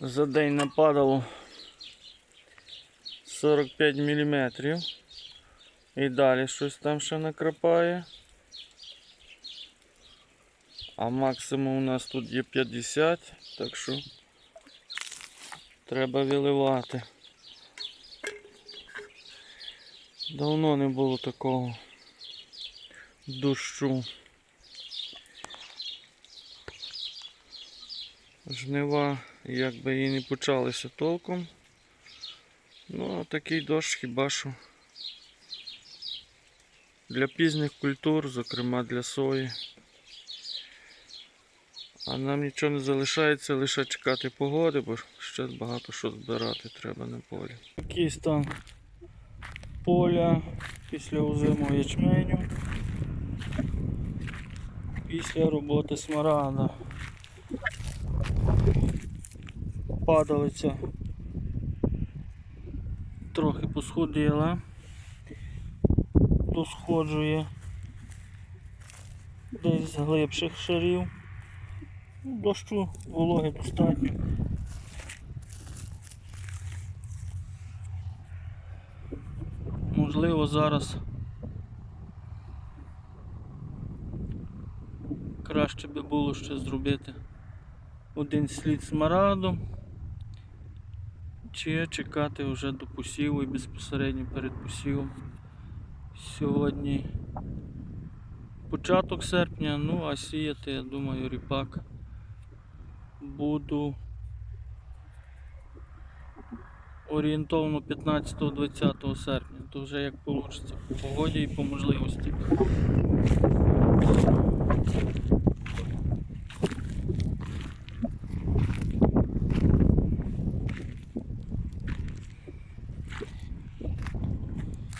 За день нападало 45 мм. І далі щось там ще накрапає. А максимум у нас тут є 50, так що треба виливати. Давно не було такого дощу. Жнива якби і не почалися толком. Ну, а такий дощ хіба що для пізніх культур, зокрема для сої. А нам нічого не залишається, лише чекати погоди, бо ще багато що збирати треба на полі. Такий стан поля після озимого ячменю. Після роботи смарагда. Падалиця трохи посходила, досходжує десь з глибших шарів. Дощу вологи достатньо. Можливо, зараз краще би було ще зробити один слід смараду, чи чекати вже до посіву і безпосередньо перед посівом. Сьогодні початок серпня, ну а сіяти, я думаю, ріпак буду орієнтовно 15-20 серпня, то вже як вийде по погоді і по можливості.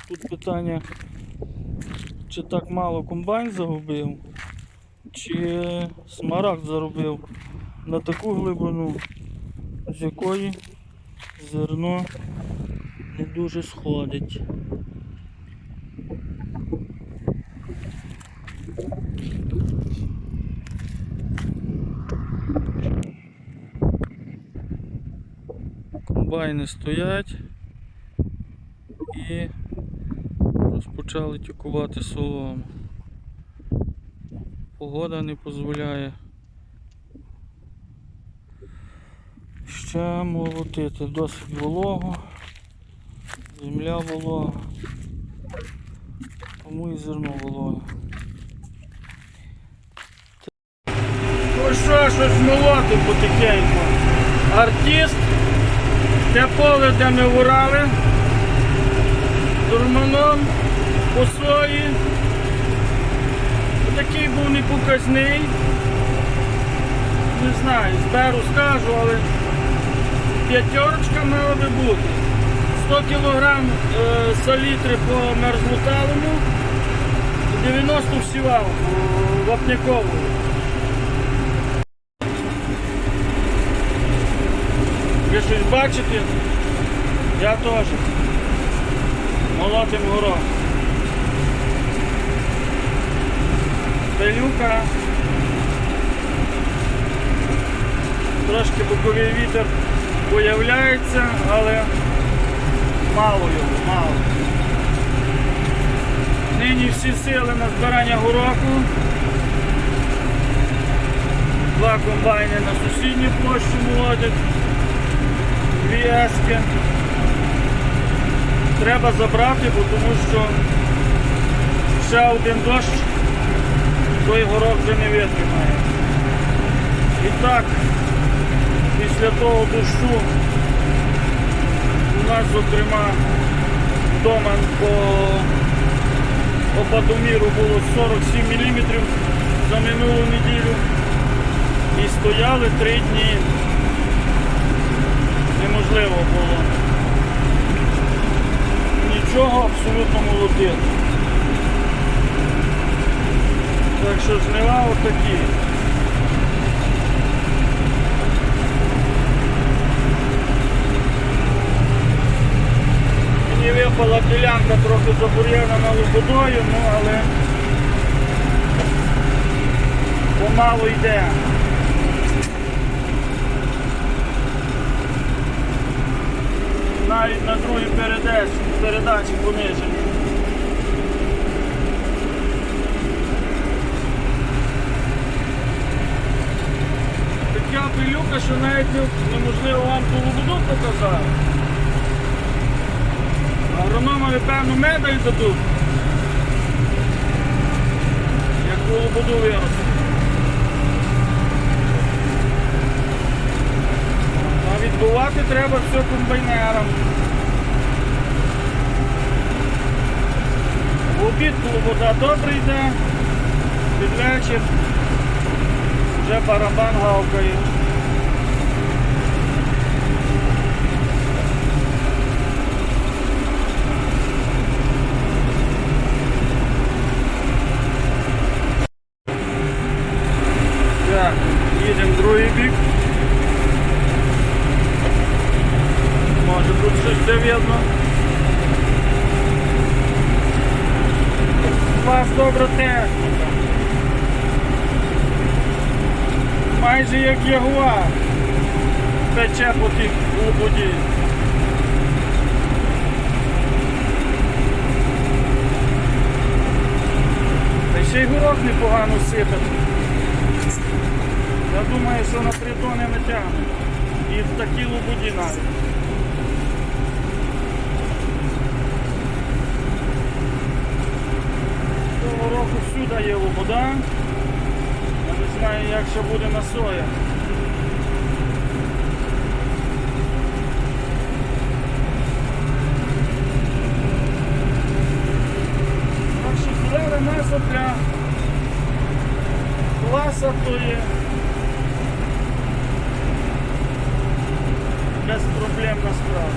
Тут питання, чи так мало комбайн загубив, чи смарагд заробив на таку глибину, з якої зерно не дуже сходить. Комбайни стоять і розпочали тюкувати солому. Погода не дозволяє ще молотити. Досить волого, земля волога, тому і зерно вологе. Ну що, щось молоти потихеньку. Артист, те поле, де ми урали, дурманом, по сої. Такий був непоказний. Не знаю, зберу скажу, але п'ятерочка мала би бути. 100 кг е, салітри по мерзлоталому, 90 всівав вапнякову. Ви щось бачите? Я теж. Молотим горох. Пилюка. Трошки боковий вітер появляється, але мало його, мало. Нині всі сили на збирання гороху. Два комбайни на сусідню площу молодять. Дві ески. Треба забрати, бо тому що ще один дощ той горох вже не витримає. І так, після того дощу у нас, зокрема, вдома по опадоміру було 47 мм за минулу неділю. І стояли три дні. Неможливо було. Нічого абсолютно молотити. Так що жнива отакі. Мені випала ділянка трохи забур'яна лободою, ну але помалу йде. навіть на другій передачі понижені. Така пилюка, що навіть неможливо вам ту лободу показати. Агрономові певну медаль дадуть. Як ту лободу виросте. А відбувати треба все комбайнерам. В обід, коли вода добре йде, під вечір вже барабан гавкає. Так, їдемо в другий бік. Тут видно. Вас добра техніка. Майже як ягуар. Пече по тих лободі. Та ще й горох непогано сипати. Я думаю, що на тритони не тягне. І в такій лободі навіть. Року всюди є лобода. Я не знаю, як ще буде на соя. Так що зелена маса для класа то є. Безпроблемна справа.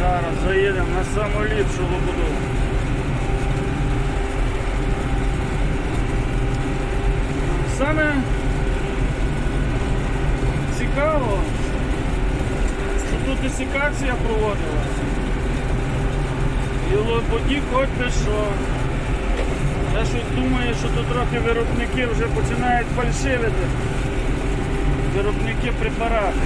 Зараз заїдемо на саму ліпшу лободу. Саме цікаво, що тут десикація проводилася. І лободі хоч би що. Я щось думаю, що тут трохи виробники вже починають фальшивити. Виробники препарати.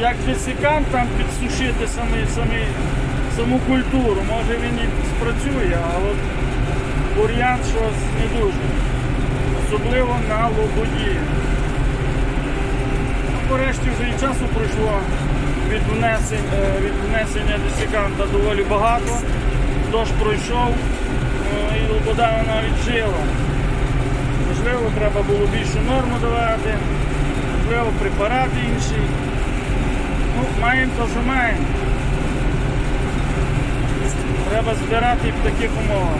як десикант там підсушити самі, самі, саму культуру. Може він і спрацює, а от бур'ян щось не дуже. Особливо на лободі. Ну, Порешті вже і часу пройшло від внесення, від внесення десиканта доволі багато. Дощ пройшов е, і лобода навіть жила. Можливо, треба було більшу норму давати, можливо, препарат інший. Ну, маємо то, що маємо. Треба збирати і в таких умовах.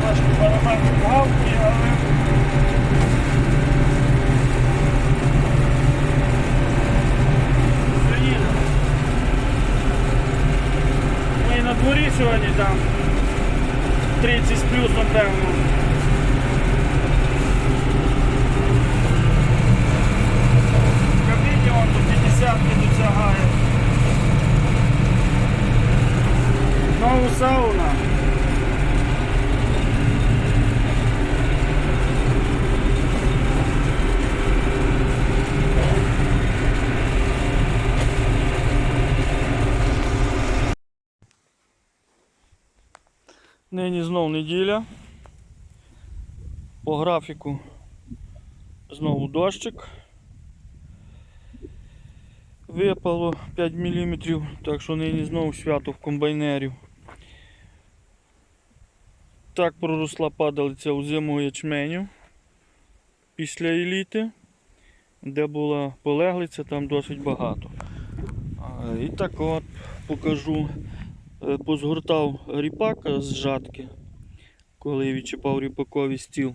Трошки барабан гавки, але все їде. Ну і на дворі сьогодні там 30 з плюсом, певно. кабіні он до 50 досягає. Знову сауна. Нині знов неділя. По графіку знову дощик. Випало 5 мм, так що нині знову свято в комбайнерів. Так проросла падалиця у зиму ячменю після еліти, де була полеглиця, там досить багато. І так от покажу, позгортав ріпак з жатки, коли відчіпав ріпаковий стіл,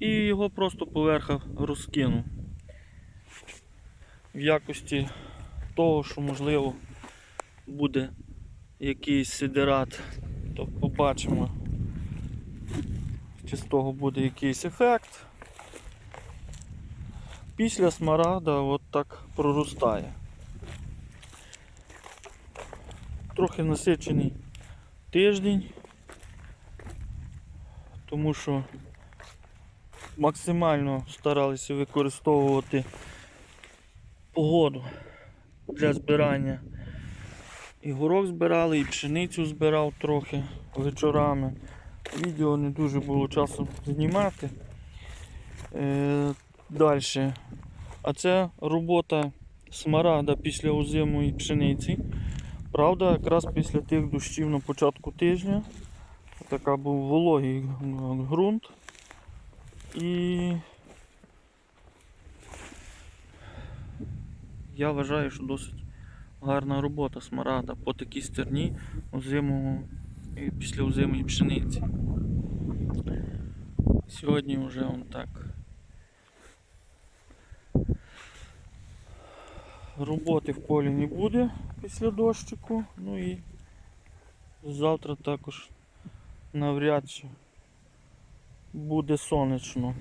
і його просто поверха розкинув в якості того, що можливо буде якийсь сидерат, то побачимо, чи з того буде якийсь ефект. Після смарагда от так проростає. Трохи насичений тиждень, тому що максимально старалися використовувати погоду для збирання. І горох збирали, і пшеницю збирав трохи вечорами. Відео не дуже було часу знімати. Е, Далі. А це робота смарагда після озимої пшениці. Правда, якраз після тих дощів на початку тижня. Така був вологий ґрунт. І я вважаю, що досить гарна робота смарагда по такій стерні озимого і після озимої пшениці. Сьогодні вже он так. Роботи в полі не буде після дощику, ну і завтра також навряд чи буде сонячно.